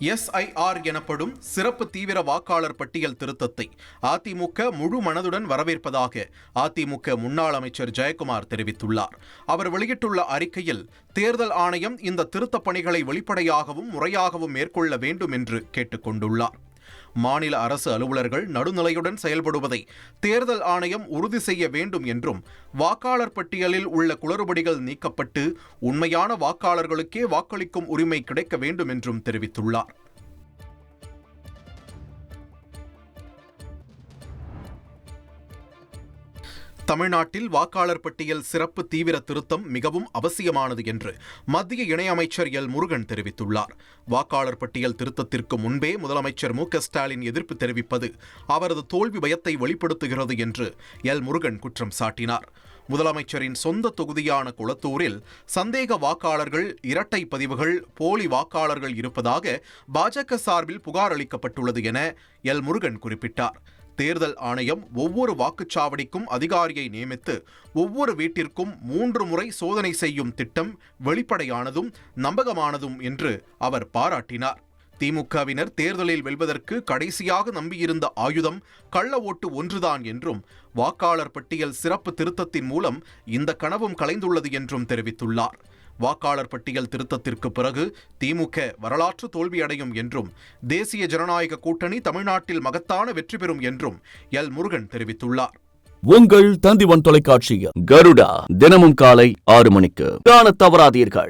SIR எனப்படும் சிறப்பு தீவிர வாக்காளர் பட்டியல் திருத்தத்தை அதிமுக முழு மனதுடன் வரவேற்பதாக அதிமுக முன்னாள் அமைச்சர் ஜெயக்குமார் தெரிவித்துள்ளார். அவர் வெளியிட்டுள்ள அறிக்கையில் தேர்தல் ஆணையம் இந்த திருத்தப் பணிகளை வெளிப்படையாகவும் முறையாகவும் மேற்கொள்ள வேண்டும் என்று கேட்டுக்கொண்டுள்ளார். மாநில அரசு அலுவலர்கள் நடுநிலையுடன் செயல்படுவதை தேர்தல் ஆணையம் உறுதி செய்ய வேண்டும் என்றும் வாக்காளர் பட்டியலில் உள்ள குளறுபடிகள் நீக்கப்பட்டு உண்மையான வாக்காளர்களுக்கே வாக்களிக்கும் உரிமை கிடைக்க வேண்டும் என்றும் தெரிவித்துள்ளார். தமிழ்நாட்டில் வாக்காளர் பட்டியல் சிறப்பு தீவிர திருத்தம் மிகவும் அவசியமானது என்று மத்திய இணையமைச்சர் எல். முருகன் தெரிவித்துள்ளார். வாக்காளர் பட்டியல் திருத்தத்திற்கு முன்பே முதலமைச்சர் மு. ஸ்டாலின் எதிர்ப்பு தெரிவிப்பது அவரது தோல்வி பயத்தை வெளிப்படுத்துகிறது என்று எல். முருகன் குற்றம் சாட்டினார். முதலமைச்சரின் சொந்த தொகுதியான குளத்தூரில் சந்தேக வாக்காளர்கள் இரட்டை பதிவுகள் போலி வாக்காளர்கள் இருப்பதாக பாஜக சார்பில் புகார் அளிக்கப்பட்டுள்ளது என எல். முருகன் குறிப்பிட்டார். தேர்தல் ஆணையம் ஒவ்வொரு வாக்குச்சாவடிக்கும் அதிகாரியை நியமித்து ஒவ்வொரு வீட்டிற்கும் மூன்று முறை சோதனை செய்யும் திட்டம் வெளிப்படையானதும் நம்பகமானதும் என்று அவர் பாராட்டினார். திமுகவினர் தேர்தலில் வெல்வதற்கு கடைசியாக நம்பியிருந்த ஆயுதம் கள்ள ஓட்டு ஒன்றுதான் என்றும் வாக்காளர் பட்டியல் சிறப்பு திருத்தத்தின் மூலம் இந்த கனவும் கலைந்துள்ளது என்றும் தெரிவித்துள்ளார். வாக்காளர் பட்டியல் திருத்தத்திற்கு பிறகு திமுக வரலாற்று தோல்வியடையும் என்றும் தேசிய ஜனநாயக கூட்டணி தமிழ்நாட்டில் மகத்தான வெற்றி பெறும் என்றும் எல். முருகன் தெரிவித்துள்ளார். உங்கள் தந்திவன் தொலைக்காட்சியில் கருடா தினமும் காலை ஆறு மணிக்கு. காண தவறாதீர்கள்.